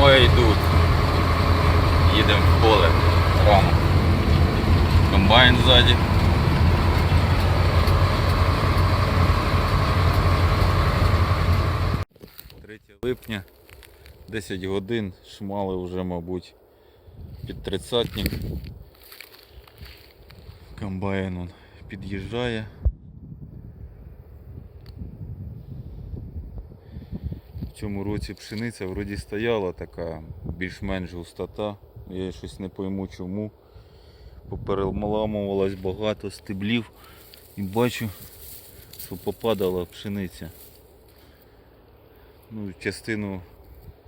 Трамваї йдуть. Їдемо в поле рано. Комбайн ззаді. Липня, 10 годин, шмали вже, мабуть, під тридцятник. Комбайн он під'їжджає. В цьому році пшениця вроді стояла така більш-менш густота. Я щось не пойму чому. Попереламувалось багато стеблів і бачу, що попадала пшениця. Ну, частину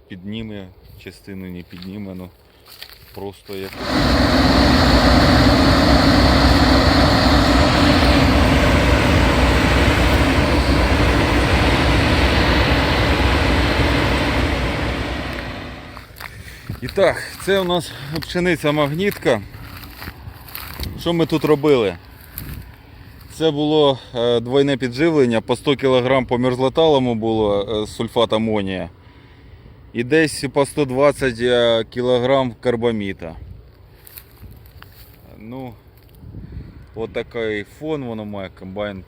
підніме, частину не підніме, ну просто як. І так, це у нас пшениця магнітка. Що ми тут робили? Це було е, двойне підживлення, по 100 кг по мерзлоталому було е, сульфат амонія. І десь по 120 кг карбаміта. Ну, отакий фон воно має, комбайн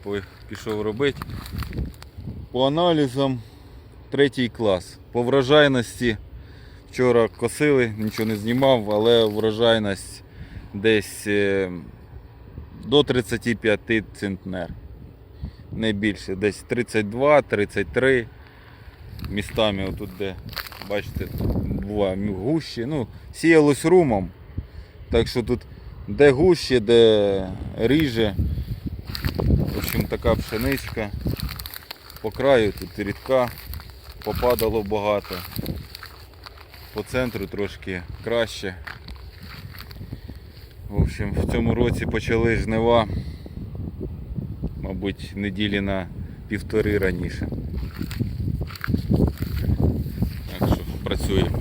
пішов робити. По аналізам третій клас. По врожайності Вчора косили, нічого не знімав, але врожайність десь е, до 35 центнер. Не більше, десь 32-33 містами, отут де, бачите, буває гущі. Ну, сіялось румом. Так що тут де гуще, де ріже. В общем, така пшеничка. По краю тут рідка, попадало багато по центру трошки краще. В общем, в цьому році почали жнива, мабуть, неділі на півтори раніше. Так що працюємо.